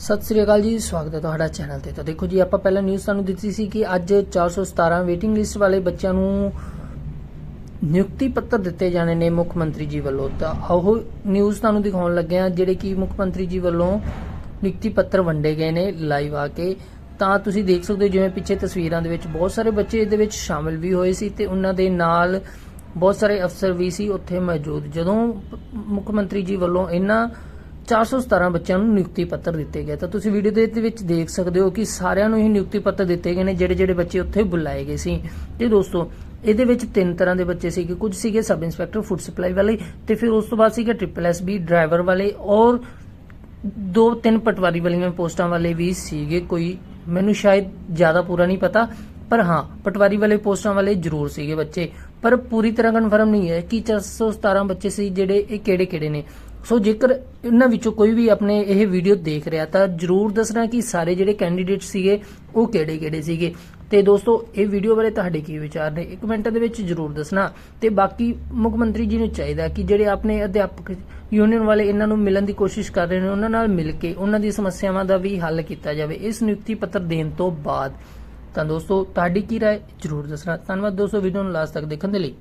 ਸਤਿ ਸ੍ਰੀ ਅਕਾਲ ਜੀ, ਸਵਾਗਤ ਹੈ ਤੁਹਾਡਾ ਚੈਨਲ ਤੇ। ਤਾਂ ਦੇਖੋ ਜੀ, ਆਪਾਂ ਪਹਿਲਾਂ ਨਿਊਜ਼ ਤੁਹਾਨੂੰ ਦਿੱਤੀ ਸੀ ਕਿ ਅੱਜ 417 ਵੇਟਿੰਗ ਲਿਸਟ ਵਾਲੇ ਬੱਚਿਆਂ ਨੂੰ ਨਿਯੁਕਤੀ ਪੱਤਰ ਦਿੱਤੇ ਜਾਣੇ ਨੇ ਮੁੱਖ ਮੰਤਰੀ ਜੀ ਵੱਲੋਂ। ਤਾਂ ਉਹ ਨਿਊਜ਼ ਤੁਹਾਨੂੰ ਦਿਖਾਉਣ ਲੱਗੇ ਆ ਜਿਹੜੇ ਕਿ ਮੁੱਖ ਮੰਤਰੀ ਜੀ ਵੱਲੋਂ ਨਿਯੁਕਤੀ ਪੱਤਰ ਵੰਡੇ ਗਏ ਨੇ ਲਾਈਵ ਆ ਕੇ। ਤਾਂ ਤੁਸੀਂ ਦੇਖ ਸਕਦੇ ਹੋ, ਜਿਵੇਂ ਪਿੱਛੇ ਤਸਵੀਰਾਂ ਦੇ ਵਿੱਚ ਬਹੁਤ ਸਾਰੇ ਬੱਚੇ ਇਹਦੇ ਵਿੱਚ ਸ਼ਾਮਿਲ ਵੀ ਹੋਏ ਸੀ ਤੇ ਉਹਨਾਂ ਦੇ ਨਾਲ ਬਹੁਤ ਸਾਰੇ ਅਫਸਰ ਵੀ ਸੀ ਉੱਥੇ ਮੌਜੂਦ। ਜਦੋਂ ਮੁੱਖ ਮੰਤਰੀ ਜੀ ਵੱਲੋਂ ਇਹਨਾਂ 417 ਬੱਚਿਆਂ ਨੂੰ ਨਿਯੁਕਤੀ ਪੱਤਰ ਦਿੱਤੇ ਗਏ। ਤਾਂ ਤੁਸੀਂ ਵੀਡੀਓ ਦੇ ਵਿੱਚ ਦੇਖ ਸਕਦੇ ਹੋ ਕਿ ਸਾਰਿਆਂ ਨੂੰ ਹੀ ਨਿਯੁਕਤੀ ਪੱਤਰ ਦਿੱਤੇ ਗਏ ਨੇ, ਜਿਹੜੇ ਜਿਹੜੇ ਬੱਚੇ ਉੱਥੇ ਬੁਲਾਏ ਗਏ ਸੀ। ਤੇ ਦੋਸਤੋ, ਇਹਦੇ ਵਿੱਚ ਤਿੰਨ ਤਰ੍ਹਾਂ ਦੇ ਬੱਚੇ ਸੀਗੇ। ਕੁਝ ਸੀਗੇ ਸਬ ਇੰਸਪੈਕਟਰ, ਫੂਡ ਸਪਲਾਈ ਵਾਲੇ ਤੇ ਫਿਰ ਉਸ ਤੋਂ ਬਾਅਦ ਸੀਗੇ ਟ੍ਰਿਪਲ ਐਸ ਬੀ ਡਰਾਈਵਰ ਵਾਲੇ ਔਰ ਦੋ ਤਿੰਨ ਪਟਵਾਰੀ ਵਾਲੀਆਂ ਪੋਸਟਾਂ ਵਾਲੇ ਵੀ ਸੀਗੇ। ਕੋਈ ਮੈਨੂੰ ਸ਼ਾਇਦ ਜ਼ਿਆਦਾ ਪੂਰਾ ਨਹੀਂ ਪਤਾ, ਪਰ ਹਾਂ, ਪਟਵਾਰੀ ਵਾਲੇ ਪੋਸਟਾਂ ਵਾਲੇ ਜ਼ਰੂਰ ਸੀਗੇ ਬੱਚੇ। ਪਰ ਪੂਰੀ ਤਰ੍ਹਾਂ ਕਨਫਰਮ ਨਹੀਂ ਹੈ ਕਿ 417 ਬੱਚੇ ਸੀ, ਜਿਹੜੇ ਇਹ ਕਿਹੜੇ ਕਿਹੜੇ ਨੇ। ਸੋ ਜੇਕਰ ਇਹਨਾਂ ਵਿੱਚੋਂ ਕੋਈ ਵੀ ਆਪਣੇ ਇਹ ਵੀਡੀਓ ਦੇਖ ਰਿਹਾ ਤਾਂ ਜਰੂਰ ਦੱਸਣਾ ਕਿ ਸਾਰੇ ਜਿਹੜੇ ਕੈਂਡੀਡੇਟ ਸੀਗੇ ਉਹ ਕਿਹੜੇ ਕਿਹੜੇ ਸੀਗੇ ਤੇ ਦੋਸਤੋ ਇਹ ਵੀਡੀਓ ਬਾਰੇ ਤੁਹਾਡੇ ਕੀ ਵਿਚਾਰ ਨੇ ਇੱਕ ਮਿੰਟ ਦੇ ਵਿੱਚ ਜਰੂਰ ਦੱਸਣਾ ਤੇ ਬਾਕੀ ਮੁੱਖ ਮੰਤਰੀ ਜੀ ਨੂੰ ਚਾਹੀਦਾ ਕਿ ਜਿਹੜੇ ਆਪਣੇ ਅਧਿਆਪਕ ਯੂਨੀਅਨ ਵਾਲੇ ਇਹਨਾਂ ਨੂੰ ਮਿਲਣ ਦੀ ਕੋਸ਼ਿਸ਼ ਕਰ ਰਹੇ ਨੇ ਉਹਨਾਂ ਨਾਲ ਮਿਲ ਕੇ ਉਹਨਾਂ ਦੀ ਸਮੱਸਿਆਵਾਂ ਦਾ ਵੀ ਹੱਲ ਕੀਤਾ ਜਾਵੇ ਇਸ ਨਿਯੁਕਤੀ ਪੱਤਰ ਦੇਣ ਤੋਂ ਬਾਅਦ ਤਾਂ ਦੋਸਤੋ ਤੁਹਾਡੀ ਕੀ رائے ਜਰੂਰ ਦੱਸਣਾ ਧੰਨਵਾਦ ਦੋਸਤੋ ਵੀਡੀਓ ਨੂੰ ਲਾਸਟ ਤੱਕ ਦੇਖਣ ਦੇ ਲਈ